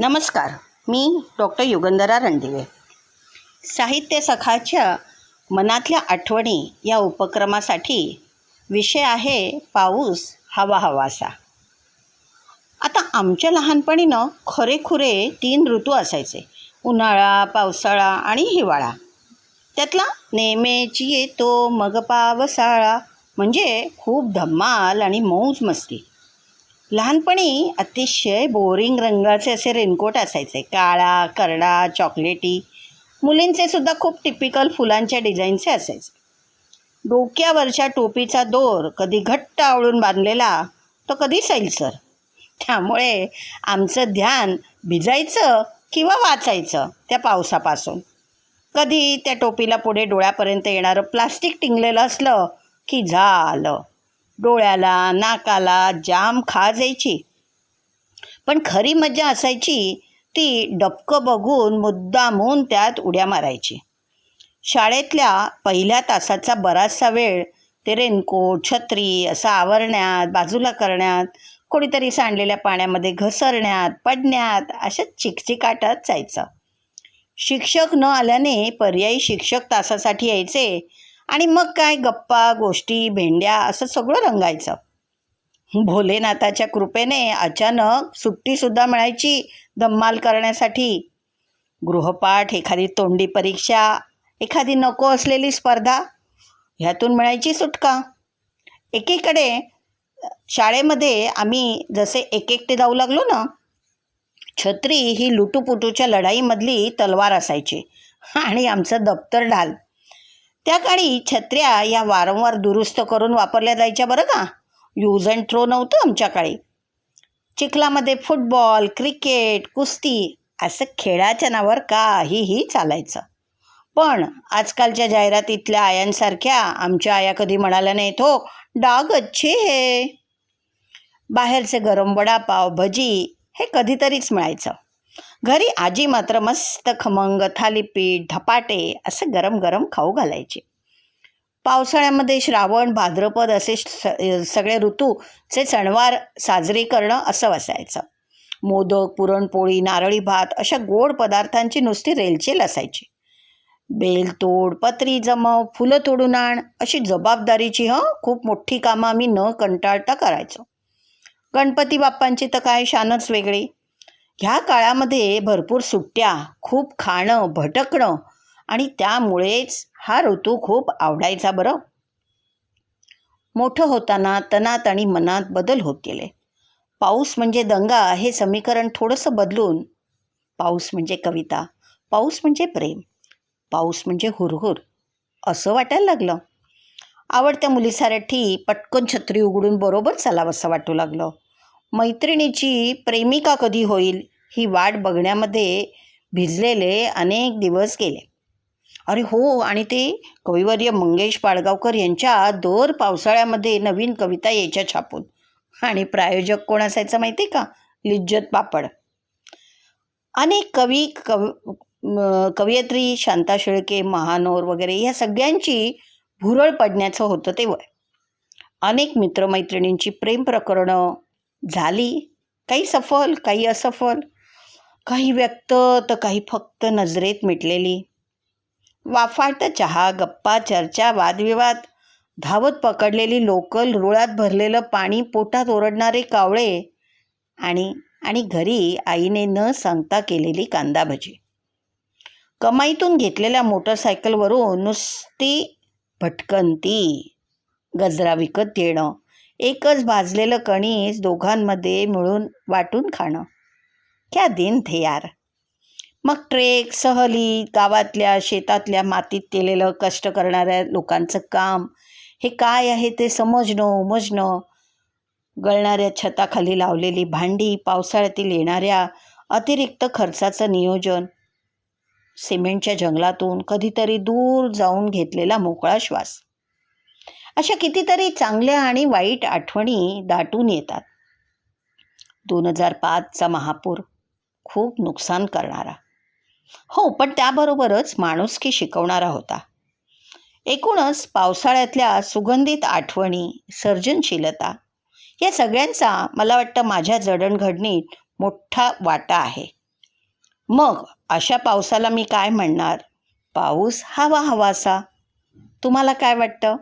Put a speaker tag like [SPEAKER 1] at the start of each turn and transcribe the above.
[SPEAKER 1] नमस्कार मी डॉक्टर युगंधरा रणदिवे. साहित्य सखाच्या मनातल्या आठवणी या उपक्रमासाठी विषय आहे पाऊस हवा हवासा. आता आमच्या लहानपणीनं खरेखुरे तीन ऋतू असायचे उन्हाळा पावसाळा आणि हिवाळा. त्यातला नेमेची येतो मग पावसाळा म्हणजे खूप धम्माल आणि मौज मस्ती. लहानपणी अतिशय बोरिंग रंगाचे असे रेनकोट असायचे. काळा करडा चॉकलेटी. मुलींचे सुद्धा खूप टिपिकल फुलांच्या डिझाईनचे असायचे. डोक्यावरच्या टोपीचा दोर कधी घट्ट आवळून बांधलेला तो कधी सैलसर. त्यामुळे आमचं ध्यान भिजायचं किंवा वाचायचं त्या पावसापासून. कधी त्या टोपीला पुढे डोळ्यापर्यंत येणारं प्लास्टिक टिंगलेलं असलं की झालं. डोळ्याला नाकाला जाम खाज यायची. पण खरी मजा असायची ती डबकं बघून मुद्दामून त्यात उड्या मारायची. शाळेतल्या पहिल्या तासाचा बराचसा वेळ ते रेनकोट छत्री असं आवरण्यात बाजूला करण्यात कोणीतरी सांडलेल्या पाण्यामध्ये घसरण्यात पडण्यात अशा चिकचिकाटात जायचं. शिक्षक न आल्याने पर्यायी शिक्षक तासासाठी यायचे आणि मग काय गप्पा गोष्टी भेंड्या असं सगळं रंगायचं. भोलेनाथाच्या कृपेने अचानक सुट्टीसुद्धा मिळायची धम्माल करण्यासाठी. गृहपाठ एखादी तोंडी परीक्षा एखादी नको असलेली स्पर्धा ह्यातून मिळायची सुटका. एकीकडे शाळेमध्ये आम्ही जसे एक एकटे जाऊ लागलो ना छत्री ही लुटूपुटूच्या लढाईमधली तलवार असायची आणि आमचं दप्तर ढाल त्या काळी छत्र्या या वारंवार दुरुस्त करून वापरल्या जायच्या बरं का? यूज अँड थ्रो नव्हतं आमच्या काळी चिखलामध्ये फुटबॉल क्रिकेट कुस्ती असं खेळाच्या नावावर काहीही चालायचं. पण आजकालच्या जाहिरातीतल्या आयांसारख्या आमच्या आया कधी म्हणाल्या नाहीत हो डाग अच्छे हे. बाहेरचे गरम वडापाव भजी हे कधीतरीच मिळायचं. घरी आजी मात्र मस्त खमंग थालीपीठ धपाटे असं गरम गरम खाऊ घालायचे. पावसाळ्यामध्ये श्रावण भाद्रपद असे स- सगळे ऋतूचे सणवार साजरे करणं असं असायचं. मोदक पुरणपोळी नारळी भात अशा गोड पदार्थांची नुसती रेलचेल असायची. बेलतोड पत्री जमव फुलं तोडून आण अशी जबाबदारीची हं खूप मोठी कामं आम्ही न कंटाळता करायचो. गणपती बाप्पांची तर काय शानच वेगळी. ह्या काळामध्ये भरपूर सुट्ट्या खूप खाणं भटकणं आणि त्यामुळेच हा ऋतू खूप आवडायचा बरं. मोठं होताना तनात आणि मनात बदल होत गेले. पाऊस म्हणजे दंगा हे समीकरण थोडंसं बदलून पाऊस म्हणजे कविता पाऊस म्हणजे प्रेम पाऊस म्हणजे हुरहुर असं वाटायला लागलं. आवडत्या मुलीसाठी पटकन छत्री उघडून बरोबर चालावंसं वाटू लागलं. मैत्रिणीची प्रेमिका कधी होईल ही वाट बघण्यामध्ये भिजलेले अनेक दिवस गेले. अरे हो आणि ते कविवर्य मंगेश पाडगावकर यांच्या दर पावसाळ्यामध्ये नवीन कविता यायच्या छापून. आणि प्रायोजक कोण असायचं माहिती आहे का? लिज्जत पापड अनेक कवी कव कवयित्री शांता शेळके महानोर वगैरे या सगळ्यांची भुरळ पडण्याचं होतं ते वय. अनेक मित्रमैत्रिणींची प्रेम प्रकरणं झाली. काही सफल काही असफल. काही व्यक्त तर काही फक्त नजरेत मिटलेली. वाफाट चहा गप्पा चर्चा वादविवाद. धावत पकडलेली लोकल रुळात भरलेलं पाणी पोटात ओरडणारे कावळे. आणि आणि घरी आईने न सांगता केलेली कांदा भजी कमाईतून घेतलेल्या मोटरसायकलवरून नुसती भटकंती. गजरा विकत येणं. एकच भाजलेलं कणीस दोघांमध्ये मिळून वाटून खाणं. क्या दिन थे यार. मग ट्रेक सहली गावातल्या शेतातल्या मातीत केलेलं कष्ट करणाऱ्या लोकांचं काम हे काय आहे ते समजणं उमजणं? गळणाऱ्या छताखाली लावलेली भांडी पावसाळ्यातील येणाऱ्या अतिरिक्त खर्चाचं नियोजन सिमेंटच्या जंगलातून कधीतरी दूर जाऊन घेतलेला मोकळा श्वास. अशा कितीतरी चांगल्या आणि वाईट आठवणी दाटून येतात. दोन हजार पाचचा महापूर खूप नुकसान करणारा. हो पण त्याबरोबरच माणुसकी शिकवणारा होता. एकूणच पावसाळ्यातल्या सुगंधित आठवणी सर्जनशीलता या सगळ्यांचा मला वाटतं माझ्या जडणघडणीत मोठा वाटा आहे. मग अशा पावसाला मी काय म्हणणार? पाऊस हवा हवासा. तुम्हाला काय वाटतं?